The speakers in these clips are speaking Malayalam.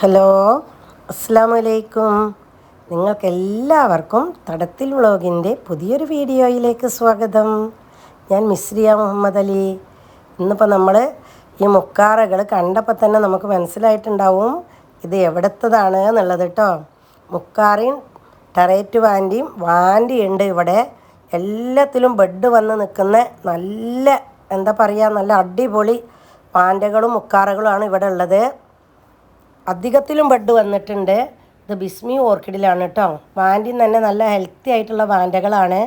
ഹലോ അസ്സാം വലൈക്കും നിങ്ങൾക്കെല്ലാവർക്കും തടത്തിൽ വ്ളോഗിന്റെ പുതിയൊരു വീഡിയോയിലേക്ക് സ്വാഗതം. ഞാൻ മിസ്രിയ മുഹമ്മദ് അലി. ഇന്നിപ്പോൾ നമ്മൾ ഈ മുക്കാറകൾ കണ്ടപ്പോൾ തന്നെ നമുക്ക് മനസ്സിലായിട്ടുണ്ടാവും ഇത് എവിടത്തതാണ് എന്നുള്ളത് കേട്ടോ. മുക്കാറയും ടെറേറ്റ് വാന്റിയും വാന്റിയുണ്ട് ഇവിടെ. എല്ലാത്തിലും ബെഡ് വന്ന് നിൽക്കുന്ന നല്ല എന്താ പറയുക നല്ല അടിപൊളി വാന്റകളും മുക്കാറകളുമാണ് ഇവിടെ ഉള്ളത്. അധികത്തിലും ബെഡ് വന്നിട്ടുണ്ട്. ഇത് ബിസ്മി ഓർക്കിഡിലാണ് കേട്ടോ വാന്റിൻ തന്നെ നല്ല ഹെൽത്തി ആയിട്ടുള്ള വാന്റകളാണ്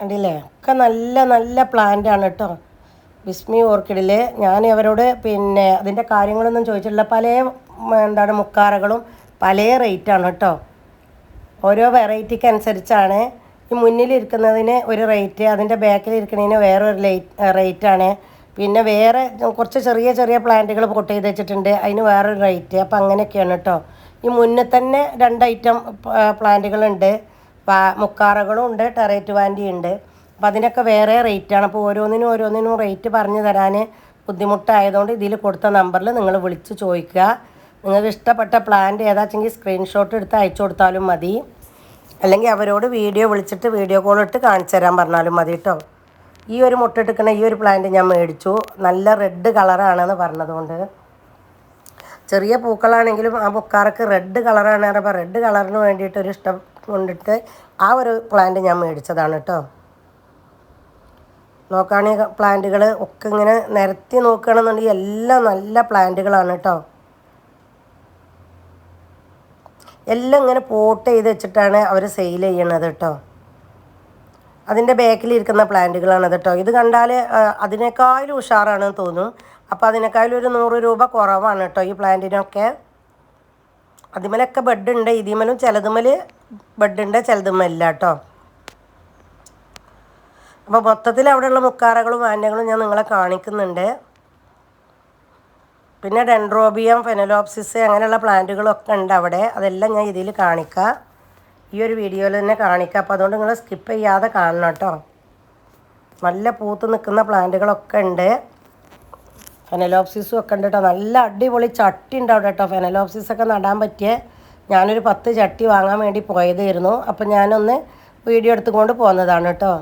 കണ്ടില്ലേ? ഒക്കെ നല്ല നല്ല പ്ലാന്റ് ആണ് കേട്ടോ ബിസ്മി ഓർക്കിഡിൽ ഞാൻ അവരോട് പിന്നെ അതിന്റെ കാര്യങ്ങളൊന്നും ചോദിച്ചിട്ടില്ല. പല എന്താണ് മുക്കാറകളും പല റേറ്റാണ് കേട്ടോ ഓരോ വെറൈറ്റിക്ക് അനുസരിച്ചാണ്. ഈ മുന്നിലിരിക്കുന്നതിന് ഒരു റേറ്റ് അതിന്റെ ബാക്കിൽ ഇരിക്കുന്നതിന് വേറൊരു ലൈറ്റ് റേറ്റാണ് പിന്നെ വേറെ കുറച്ച് ചെറിയ ചെറിയ പ്ലാന്റുകൾ പൊട്ട് ചെയ്ത് വെച്ചിട്ടുണ്ട് അതിന് വേറൊരു റേറ്റ് അപ്പോൾ അങ്ങനെയൊക്കെയാണ് കേട്ടോ ഈ മുന്നേ തന്നെ രണ്ട് ഐറ്റം പ്ലാന്റുകളുണ്ട് മുക്കാറകളും ഉണ്ട് ടെറേറ്റ് വാന്റി ഉണ്ട്. അപ്പോൾ അതിനൊക്കെ വേറെ റേറ്റാണ് അപ്പോൾ ഓരോന്നിനും ഓരോന്നിനും റേറ്റ് പറഞ്ഞു തരാൻ ബുദ്ധിമുട്ടായതുകൊണ്ട് ഇതിൽ കൊടുത്ത നമ്പറിൽ നിങ്ങൾ വിളിച്ച് ചോദിക്കുക. നിങ്ങൾക്ക് ഇഷ്ടപ്പെട്ട പ്ലാന്റ് ഏതാച്ചെങ്കിൽ സ്ക്രീൻഷോട്ട് എടുത്ത് അയച്ചു കൊടുത്താലും മതി. അല്ലെങ്കിൽ അവരോട് വീഡിയോ വിളിച്ചിട്ട് വീഡിയോ കോൾ ഇട്ട് കാണിച്ചു തരാൻ പറഞ്ഞാലും മതി കേട്ടോ ഈ ഒരു മുട്ടെടുക്കുന്ന ഈ ഒരു പ്ലാന്റ് ഞാൻ മേടിച്ചു. നല്ല റെഡ് കളറാണെന്ന് പറഞ്ഞതുകൊണ്ട്. ചെറിയ പൂക്കളാണെങ്കിലും ആ പൂക്കാർക്ക് റെഡ് കളറാണ് അപ്പോൾ റെഡ് കളറിന് വേണ്ടിയിട്ട് ഒരു ഇഷ്ടം കൊണ്ടിട്ട് ആ ഒരു പ്ലാന്റ് ഞാൻ മേടിച്ചതാണ് കേട്ടോ നോക്കുകയാണെങ്കിൽ പ്ലാന്റുകൾ ഒക്കെ ഇങ്ങനെ നിരത്തി നോക്കുകയാണെന്നുണ്ടെങ്കിൽ എല്ലാം നല്ല പ്ലാന്റുകളാണ് കേട്ടോ എല്ലാം ഇങ്ങനെ പോട്ട് ചെയ്ത് വെച്ചിട്ടാണ് അവർ സെയിൽ ചെയ്യണത് കേട്ടോ അതിന്റെ ബാക്കിൽ ഇരിക്കുന്ന പ്ലാന്റുകളാണ് കേട്ടോ. ഇത് കണ്ടാൽ അതിനേക്കാളും ഉഷാറാണെന്ന് തോന്നും അപ്പോൾ അതിനേക്കാളും ഒരു നൂറ് രൂപ കുറവാണ് കേട്ടോ ഈ പ്ലാന്റിനൊക്കെ. അതിമലൊക്കെ ബെഡ് ഉണ്ട് ഇതിമലും ചിലതുമൽ ബെഡ് ഉണ്ട് ചിലതുമല്ല കേട്ടോ. അപ്പോൾ മൊത്തത്തിൽ അവിടെയുള്ള മുക്കാറകളും ആനകളും ഞാൻ നിങ്ങളെ കാണിക്കുന്നുണ്ട്. പിന്നെ ഡെൻഡ്രോബിയം ഫെനലോപ്സിസ് അങ്ങനെയുള്ള പ്ലാന്റുകളൊക്കെ ഉണ്ട് അവിടെ. അതെല്ലാം ഞാൻ ഇതിൽ കാണിക്കാം. ഈ ഒരു വീഡിയോയിൽ തന്നെ കാണിക്കാം. അപ്പോൾ അതുകൊണ്ട് നിങ്ങൾ സ്കിപ്പ് ചെയ്യാതെ കാണണം കേട്ടോ. നല്ല പൂത്ത് നിൽക്കുന്ന പ്ലാന്റുകളൊക്കെ ഉണ്ട്. ഫെനലോപ്സിസും ഒക്കെ ഉണ്ട് കേട്ടോ. നല്ല അടിപൊളി ചട്ടി ഉണ്ട് അവിടെ കേട്ടോ. ഫെനലോപ്സിസ് ഒക്കെ നടാൻ പറ്റിയ ഞാനൊരു പത്ത് ചട്ടി വാങ്ങാൻ വേണ്ടി പോയതായിരുന്നു. അപ്പം ഞാനൊന്ന് വീഡിയോ എടുത്തുകൊണ്ട് പോകുന്നതാണ് കേട്ടോ.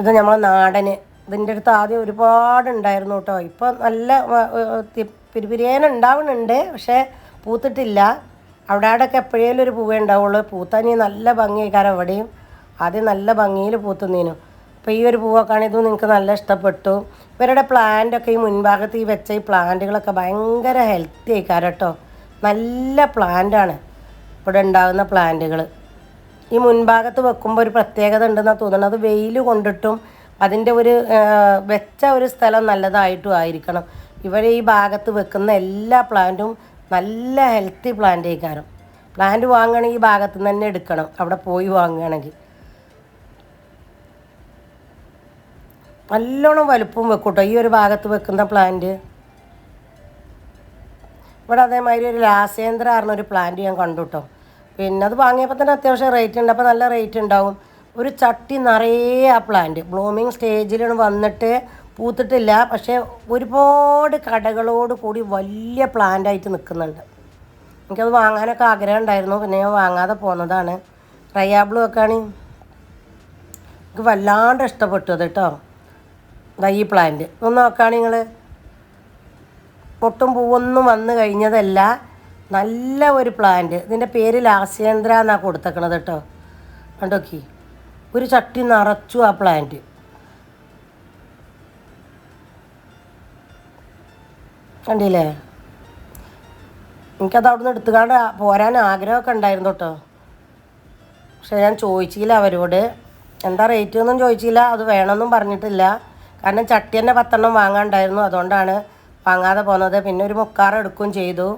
ഇത് നമ്മളെ നാടന്. ഇതിന്റെ അടുത്ത് ആദ്യം ഒരുപാട് ഉണ്ടായിരുന്നു കേട്ടോ. ഇപ്പോൾ നല്ല പിരിപിരിയേന ഉണ്ടാവുന്നുണ്ട് പക്ഷേ പൂത്തിട്ടില്ല. അവിടെ അവിടെയൊക്കെ എപ്പോഴേലും ഒരു പൂവേ ഉണ്ടാവുള്ളൂ. പൂത്താനി നല്ല ഭംഗിയായിക്കാരം എവിടെയും ആദ്യം നല്ല ഭംഗിയിൽ പൂത്തുന്നതിനും അപ്പോൾ ഈ ഒരു പൂവൊക്കെയാണ് ഇതും നിങ്ങൾക്ക് നല്ല ഇഷ്ടപ്പെട്ടു. ഇവരുടെ പ്ലാന്റൊക്കെ ഈ മുൻഭാഗത്ത് ഈ വെച്ച ഈ പ്ലാന്റുകളൊക്കെ ഭയങ്കര ഹെൽത്തി ആയിക്കാരം കേട്ടോ. നല്ല പ്ലാന്റാണ് ഇവിടെ ഉണ്ടാകുന്ന പ്ലാന്റുകൾ ഈ മുൻഭാഗത്ത് വെക്കുമ്പോൾ ഒരു പ്രത്യേകത ഉണ്ടെന്നാണ് തോന്നുന്നത്. അത് വെയിൽ കൊണ്ടിട്ടും അതിന്റെ ഒരു വെച്ച ഒരു സ്ഥലം നല്ലതായിട്ടും ആയിരിക്കണം. ഇവരെ ഈ ഭാഗത്ത് വെക്കുന്ന എല്ലാ പ്ലാന്റും നല്ല ഹെൽത്തി പ്ലാന്റ് പ്ലാന്റ് വാങ്ങുകയാണെങ്കിൽ ഈ ഭാഗത്ത് നിന്ന് തന്നെ എടുക്കണം. അവിടെ പോയി വാങ്ങുകയാണെങ്കിൽ നല്ലോണം വലുപ്പം വെക്കൂട്ടോ ഈ ഒരു ഭാഗത്ത് വെക്കുന്ന പ്ലാന്റ്. ഇവിടെ അതേമാതിരി ഒരു രാസേന്ദ്ര പറഞ്ഞൊരു പ്ലാന്റ് ഞാൻ കണ്ടു കേട്ടോ പിന്നെ അത് വാങ്ങിയപ്പോൾ തന്നെ അത്യാവശ്യം റേറ്റ് ഉണ്ട്. അപ്പോൾ നല്ല റേറ്റ് ഉണ്ടാവും. ഒരു ചട്ടി നിറയെ ആ പ്ലാന്റ് ബ്ലൂമിങ് സ്റ്റേജിലാണ് വന്നിട്ട് പൂത്തിട്ടില്ല. പക്ഷേ ഒരുപാട് കടകളോട് കൂടി വലിയ പ്ലാന്റ് ആയിട്ട് നിൽക്കുന്നുണ്ട് എനിക്കത് വാങ്ങാനൊക്കെ ആഗ്രഹം ഉണ്ടായിരുന്നു. പിന്നെ ഞാൻ വാങ്ങാതെ പോന്നതാണ്. ഒക്കെ ആണ് എനിക്ക് വല്ലാണ്ട് ഇഷ്ടപ്പെട്ടു അത് കേട്ടോ ദാ ഈ പ്ലാന്റ് ഒന്ന് നോക്കുകയാണ് നിങ്ങൾ പൊട്ടും പൂവൊന്നും വന്നു കഴിഞ്ഞതല്ല. നല്ല ഒരു പ്ലാന്റ് ഇതിന്റെ പേര് ലാസ്യേന്ദ്ര എന്നാണ് കൊടുത്തേക്കണത് കേട്ടോ. കണ്ടോക്കി? ഒരു ചട്ടി നിറച്ചു ആ പ്ലാന്റ് കണ്ടില്ലേ? എനിക്കത് അവിടുന്ന് എടുത്തുകാണ്ട് പോരാൻ ആഗ്രഹമൊക്കെ ഉണ്ടായിരുന്നു കേട്ടോ. പക്ഷെ ഞാൻ ചോദിച്ചില്ല അവരോട്. എന്താ റേറ്റ് ഒന്നും ചോദിച്ചില്ല. അത് വേണമെന്നും പറഞ്ഞിട്ടില്ല. കാരണം ചട്ടി തന്നെ പത്തെണ്ണം വാങ്ങാണ്ടായിരുന്നു അതുകൊണ്ടാണ് വാങ്ങാതെ പോകുന്നത് പിന്നെ ഒരു മുക്കാറെടുക്കുകയും ചെയ്തു.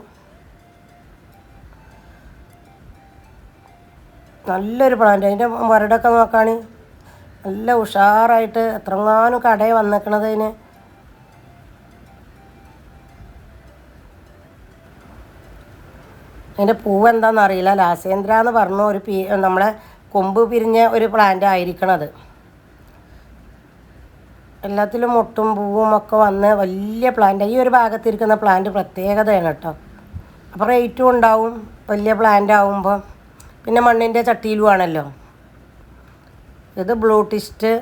നല്ലൊരു പ്ലാന്റ് അതിന്റെ മരടൊക്കെ നോക്കാണ്. നല്ല ഉഷാറായിട്ട് എത്രങ്ങാനും കടയിൽ വന്നേക്കണത് അതിന്. അതിന്റെ പൂവ് എന്താണെന്ന് അറിയില്ല. ലാസേന്ദ്ര എന്ന് പറഞ്ഞു ഒരു പി നമ്മളെ കൊമ്പ് പിരിഞ്ഞ ഒരു പ്ലാന്റ് ആയിരിക്കണത്. എല്ലാത്തിലും മുട്ടും പൂവും ഒക്കെ വന്ന് വലിയ പ്ലാന്റ് ഈ ഒരു ഭാഗത്തിരിക്കുന്ന പ്ലാന്റ് പ്രത്യേകതയാണ് കേട്ടോ. അപ്പോൾ റേറ്റും ഉണ്ടാവും. വലിയ പ്ലാന്റ് ആവുമ്പോൾ പിന്നെ മണ്ണിന്റെ ചട്ടിയിലും ആണല്ലോ ഇത് ബ്ലൂ ടിസ്റ്റ്.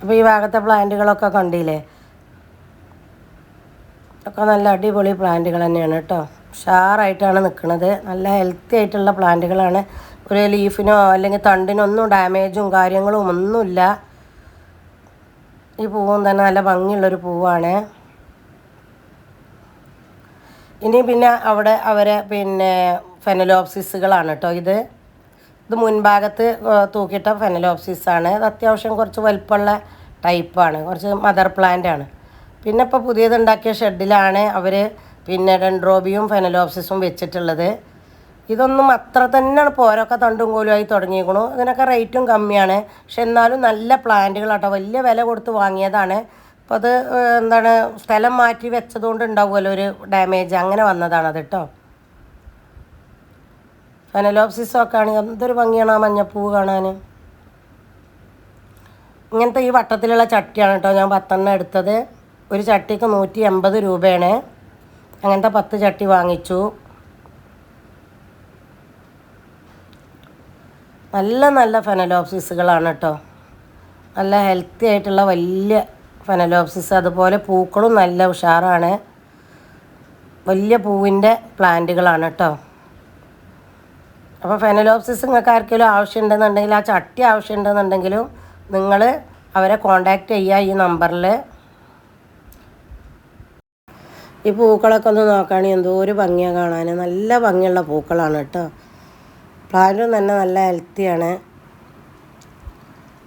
അപ്പോൾ ഈ ഭാഗത്തെ പ്ലാന്റുകളൊക്കെ കണ്ടില്ലേ? ഒക്കെ നല്ല അടിപൊളി പ്ലാന്റുകൾ തന്നെയാണ് കേട്ടോ. ഉഷാറായിട്ടാണ് നിൽക്കുന്നത്. നല്ല ഹെൽത്തി ആയിട്ടുള്ള പ്ലാന്റുകളാണ്. ഒരു ലീഫിനോ അല്ലെങ്കിൽ തണ്ടിനോ ഒന്നും ഡാമേജും കാര്യങ്ങളും ഒന്നുമില്ല. ഈ പൂവും തന്നെ നല്ല ഭംഗിയുള്ളൊരു പൂവാണ്. ഇനി പിന്നെ അവിടെ അവരെ പിന്നെ ഫെനലോപ്സിസുകളാണ് കേട്ടോ ഇത്. ഇത് മുൻഭാഗത്ത് തൂക്കിയിട്ട ഫെനലോപ്സിസാണ് ഇത് അത്യാവശ്യം കുറച്ച് വലുപ്പമുള്ള ടൈപ്പാണ് കുറച്ച് മദർ പ്ലാന്റ് ആണ്. പിന്നെ ഇപ്പോൾ പുതിയതുണ്ടാക്കിയ ഷെഡിലാണ് അവർ പിന്നെ ഡെൻഡ്രോബിയും ഫെനലോപ്സിസും വെച്ചിട്ടുള്ളത്. ഇതൊന്നും അത്ര തന്നെയാണ്. പോരൊക്കെ തണ്ടും കോലുമായി തുടങ്ങിയിരിക്കണു ഇതിനൊക്കെ റേറ്റും കമ്മിയാണ്. പക്ഷെ എന്നാലും നല്ല പ്ലാന്റുകളാട്ടോ. വലിയ വില കൊടുത്ത് വാങ്ങിയതാണ്. അപ്പോൾ അത് എന്താണ് സ്ഥലം മാറ്റി വെച്ചതുകൊണ്ട് ഉണ്ടാവുമല്ലോ ഒരു ഡാമേജ്. അങ്ങനെ വന്നതാണ് അത് കേട്ടോ. ഫെനലോപ്സിസ് ഒക്കെ ആണെങ്കിൽ എന്തൊരു ഭംഗിയാണ് ആ മഞ്ഞപ്പൂവ് കാണാൻ. ഇങ്ങനത്തെ ഈ വട്ടത്തിലുള്ള ചട്ടിയാണ് കേട്ടോ ഞാൻ പത്തെണ്ണം എടുത്തത്. ഒരു ചട്ടിക്ക് നൂറ്റി എൺപത് രൂപയാണ്. അങ്ങനത്തെ പത്ത് ചട്ടി വാങ്ങിച്ചു. നല്ല നല്ല ഫെനലോപ്സിസുകളാണ് കേട്ടോ നല്ല ഹെൽത്തി ആയിട്ടുള്ള വലിയ ഫെനലോപ്സിസ്. അതുപോലെ പൂക്കളും നല്ല ഉഷാറാണ്. വലിയ പൂവിന്റെ പ്ലാന്റുകളാണ് കേട്ടോ അപ്പോൾ ഫെനലോപ്സിസ് നിങ്ങൾക്ക് ആർക്കെങ്കിലും ആവശ്യമുണ്ടെന്നുണ്ടെങ്കിൽ ആ ചട്ടി ആവശ്യമുണ്ടെന്നുണ്ടെങ്കിലും നിങ്ങൾ അവരെ കോണ്ടാക്റ്റ് ചെയ്യുക ഈ നമ്പറിൽ. ഈ പൂക്കളൊക്കെ ഒന്ന് നോക്കുകയാണെങ്കിൽ എന്തോ ഒരു ഭംഗിയാണ് കാണാൻ. നല്ല ഭംഗിയുള്ള പൂക്കളാണ് കേട്ടോ. പ്ലാന്റും തന്നെ നല്ല ഹെൽത്തിയാണ്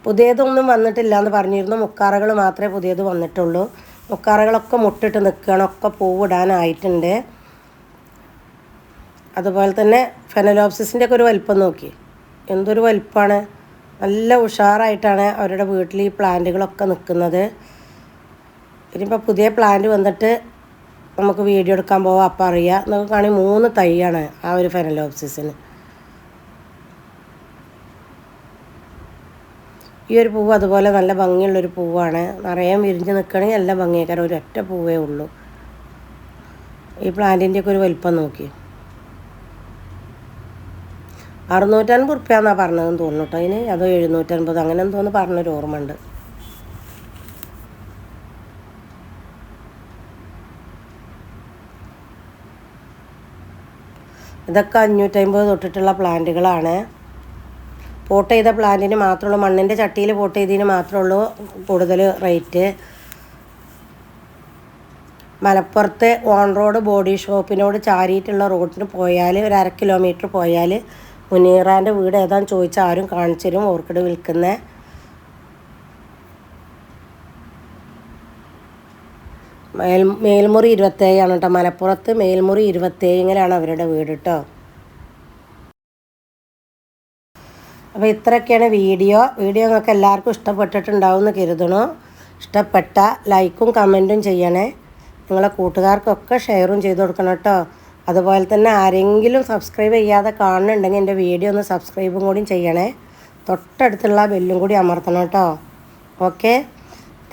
പുതിയതൊന്നും വന്നിട്ടില്ല എന്ന് പറഞ്ഞിരുന്നു. മുക്കാറകൾ മാത്രമേ പുതിയത് വന്നിട്ടുള്ളൂ. മുക്കാറകളൊക്കെ മുട്ടിട്ട് നിൽക്കുകയാണ്. ഒക്കെ പൂവിടാനായിട്ടുണ്ട്. അതുപോലെ തന്നെ ഫെനലോപ്സിസിന്റെ ഒക്കെ ഒരു വലിപ്പം നോക്കി. എന്തൊരു വലിപ്പമാണ് നല്ല ഉഷാറായിട്ടാണ് അവരുടെ വീട്ടിൽ ഈ പ്ലാന്റുകളൊക്കെ നിൽക്കുന്നത്. ഇനിയിപ്പോൾ പുതിയ പ്ലാന്റ് വന്നിട്ട് നമുക്ക് വീഡിയോ എടുക്കാൻ പോവാം അപ്പം അറിയാം. നമുക്ക് കാണി മൂന്ന് തൈയാണ് ആ ഒരു ഫെനലോപ്സിസിന്. ഈ ഒരു പൂവ് അതുപോലെ നല്ല ഭംഗിയുള്ളൊരു പൂവാണ്. നിറയെ വിരിഞ്ഞ് നിൽക്കണമെങ്കിൽ നല്ല ഒരു ഒറ്റ പൂവേ ഉള്ളൂ. ഈ പ്ലാന്റിന്റെയൊക്കെ ഒരു വലിപ്പം നോക്കി. അറുന്നൂറ്റൻപത് റുപ്യാന്നാണ് പറഞ്ഞതെന്ന് തോന്നുന്നു കേട്ടോ അതിന് അതോ എഴുന്നൂറ്റൻപത് അങ്ങനെ എന്തോന്ന് പറഞ്ഞൊരു ഓർമ്മ ഉണ്ട് ഇതൊക്കെ അഞ്ഞൂറ്റമ്പത് തൊട്ടിട്ടുള്ള പ്ലാന്റുകളാണ്. പോട്ട് ചെയ്ത പ്ലാന്റിന് മാത്രമുള്ളൂ മണ്ണിന്റെ ചട്ടിയിൽ പോട്ട് ചെയ്തതിന് മാത്രമുള്ളൂ കൂടുതൽ റേറ്റ്. മലപ്പുറത്തെ ഓൺ റോഡ് ബോഡി ഷോപ്പിനോട് ചാരിയിട്ടുള്ള റോഡിന് പോയാൽ ഒരു അര കിലോമീറ്റർ പോയാൽ മുനീറാന്റെ വീട് ഏതാണെന്ന് ചോദിച്ചാൽ ആരും കാണിച്ചു തരും ഓർക്കിഡ് വിൽക്കുന്ന. മേൽ മേൽമുറി ഇരുപത്തേഴാണ് കേട്ടോ. മലപ്പുറത്ത് മേൽമുറി ഇരുപത്തേഴിങ്ങനെയാണ് അവരുടെ വീട് കേട്ടോ. അപ്പോൾ ഇത്രയൊക്കെയാണ് വീഡിയോ. വീഡിയോ നിങ്ങൾക്ക് എല്ലാവർക്കും ഇഷ്ടപ്പെട്ടിട്ടുണ്ടാവും എന്ന് കരുതണു ഇഷ്ടപ്പെട്ട ലൈക്കും കമന്റും ചെയ്യണേ. നിങ്ങളെ കൂട്ടുകാർക്കൊക്കെ ഷെയറും ചെയ്ത് കൊടുക്കണം കേട്ടോ. അതുപോലെ തന്നെ ആരെങ്കിലും സബ്സ്ക്രൈബ് ചെയ്യാതെ കാണുന്നുണ്ടെങ്കിൽ എന്റെ വീഡിയോ ഒന്ന് സബ്സ്ക്രൈബും കൂടി ചെയ്യണേ. തൊട്ടടുത്തുള്ള ബെല്ലും കൂടി അമർത്തണം കേട്ടോ. Okay?